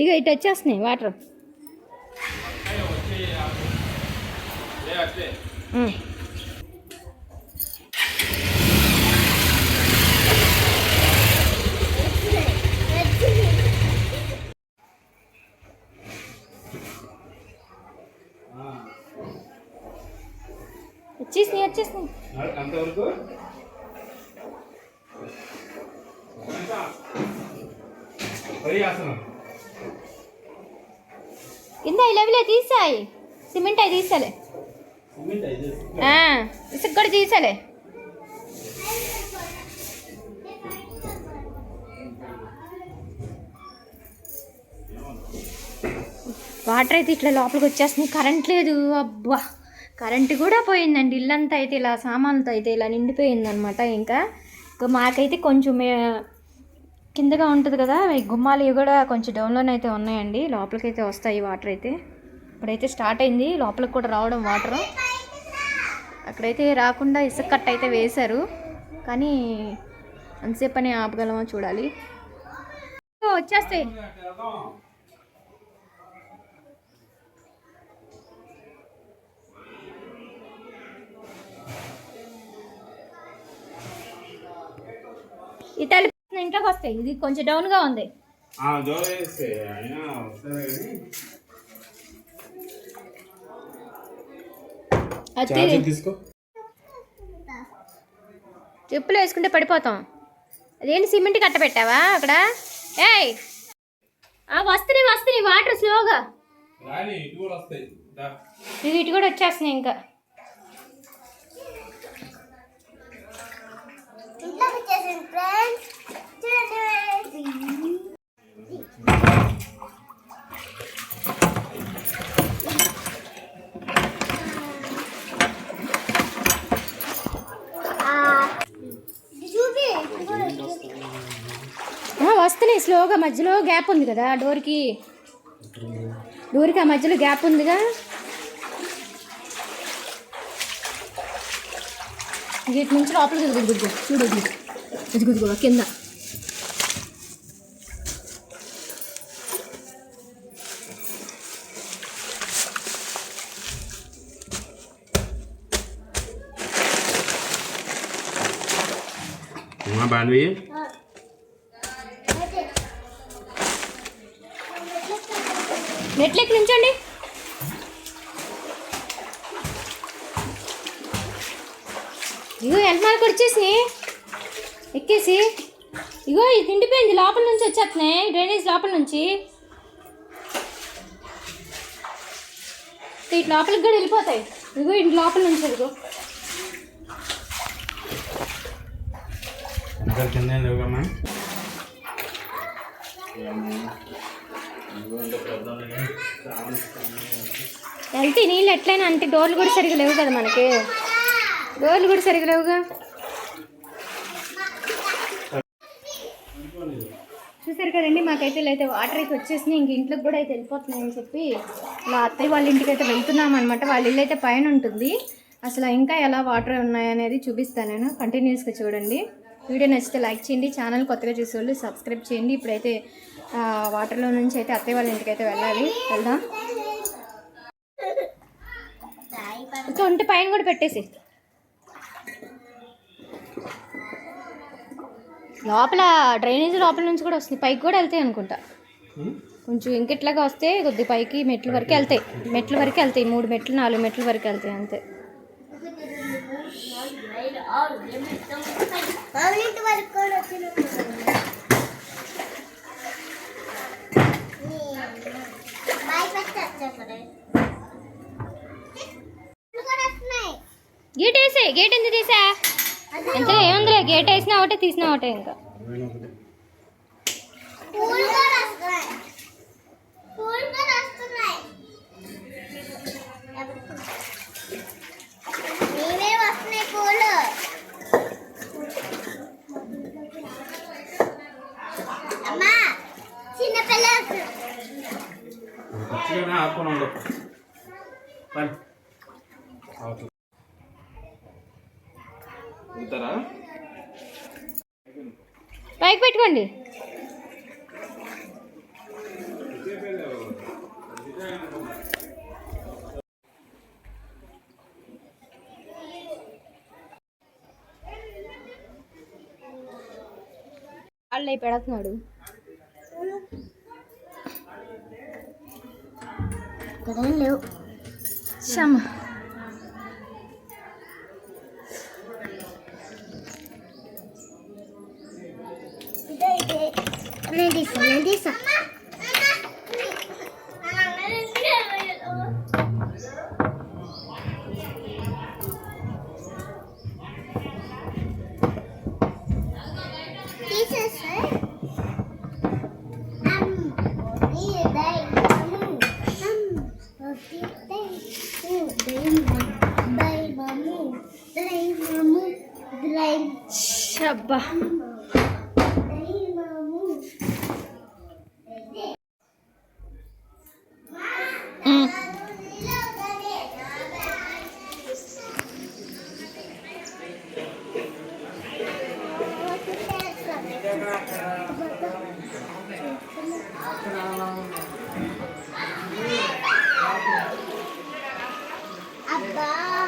ఇక ఇటు వచ్చేస్తున్నాయి వాటర్. వచ్చేసినాయి వచ్చేసినాయి. అంతవరకు పై ఆసనం కింద ఈ లెవెలే తీసాయి. సిమెంట్ అవి తీసాలే. ఇసుక కూడా తీసాలే. వాటర్ అయితే ఇట్లా లోపలికి వచ్చేస్తున్నాయి. కరెంట్ లేదు. అబ్బా. కరెంట్ కూడా పోయిందండి. ఇల్లంతా అయితే ఇలా సామాన్లతో అయితే ఇలా నిండిపోయింది అనమాట ఇంకా ఇంకా మాకైతే కొంచెం కిందగా ఉంటుంది కదా ఈ గుమ్మాలు ఇవి కూడా కొంచెం డౌన్లోనే అయితే ఉన్నాయండి. లోపలికి అయితే వస్తాయి వాటర్ అయితే. ఇప్పుడైతే స్టార్ట్ అయింది లోపలికి కూడా రావడం వాటర్ అక్కడైతే రాకుండా ఇసుక కట్ట అయితే వేశారు. కానీ అంతసేపు అని ఆపగలమో చూడాలి. వచ్చేస్తాయి. ఇంట్లోకి వస్తాయి. ఇది కొంచెం డౌన్గా ఉంది. వస్తుంది చెప్పులు వేసుకుంటే పడిపోతాం. అదేంటి సిమెంట్ కట్ట పెట్టావా అక్కడ? ఏయ్! ఆ, వస్తున్నాయి వస్తున్నాయి వాటర్ స్లోగా. ఇవి ఇటు కూడా వచ్చేస్తున్నాయి ఇంకా ఇంట్లోకి వచ్చేసింది ఫ్రెండ్స్ చూడండి ఇది చూపి ఇది కూడా చూపి. ఆ, వస్తున్నాయి స్లోగా మధ్యలో గ్యాప్ ఉంది కదా డోర్కి. డోర్కి ఆ మధ్యలో గ్యాప్ ఉందిగా. వీటి నుంచి లోపలికి గుద్దు ఇదిగో చూడు ఇది గుద్దు కింద. బాన్వి. నెట్లెక్కి నుంచండి. ఇగో ఎంతమాలకు వచ్చేసి ఎక్కేసి. ఇగో ఇది నిండిపోయింది లోపల నుంచి వచ్చేస్తున్నాయి డ్రైనేజ్ లోపల నుంచి. ఇటు లోపలికి కూడా వెళ్ళిపోతాయి. ఇగో ఇంటి లోపల నుంచి ఇదిగో. కింద ఏం నీళ్ళు ఎట్లయినా అంటే డోర్లు కూడా సరిగా లేవు కదా మనకి. డోర్లు కూడా సరిగా లేవుగా? చూసారు కదండి మాకైతే అయితే వాటర్ అయితే వచ్చేసినాయి. ఇంక ఇంట్లోకి కూడా అయితే వెళ్ళిపోతున్నాయని చెప్పి ఇలా అత్తయ్య వాళ్ళ ఇంటికి అయితే వెళ్తున్నాం అనమాట వాళ్ళ ఇల్లు అయితే పైన ఉంటుంది. అసలు ఇంకా ఎలా వాటర్ ఉన్నాయనేది చూపిస్తాను నేను కంటిన్యూస్గా చూడండి. వీడియో నచ్చితే లైక్ చేయండి. ఛానల్ కొత్తగా చూసేవాళ్ళు సబ్స్క్రైబ్ చేయండి. ఇప్పుడైతే వాటర్లో నుంచి అయితే అత్తయ్య వాళ్ళ ఇంటికి అయితే వెళ్ళాలి. వెళ్దాం. ఉంటే పైన కూడా పెట్టేసి లోపల డ్రైనేజ్ లోపల నుంచి కూడా వస్తుంది. పైకి కూడా వెళ్తాయి అనుకుంటా. కొంచెం ఇంకెట్లాగా వస్తే కొద్ది పైకి మెట్ల వరకు వెళ్తాయి. మెట్ల వరకు వెళ్తాయి. మూడు మెట్లు నాలుగు మెట్ల వరకు వెళ్తాయి అంతే పన్నెండు వరకు కూడా వచ్చిన బాయ్ ఫస్ట్ వచ్చేసరే కూడా వస్తున్నాయి గేట్ వేసే గేట్ ఎందుకు తీసా? ఎంత ఏముందిలే గేట్ వేసినా ఒకటే తీసినా ఒకటే ఇంకా. పూలు అంతరా పైకి పెట్టుకోండి. వాళ్ళు పెడుతున్నాడు లేవు. చమ్మా నేను తీసా నేను తీసా తీసేస్తే షబ్బా 아빠.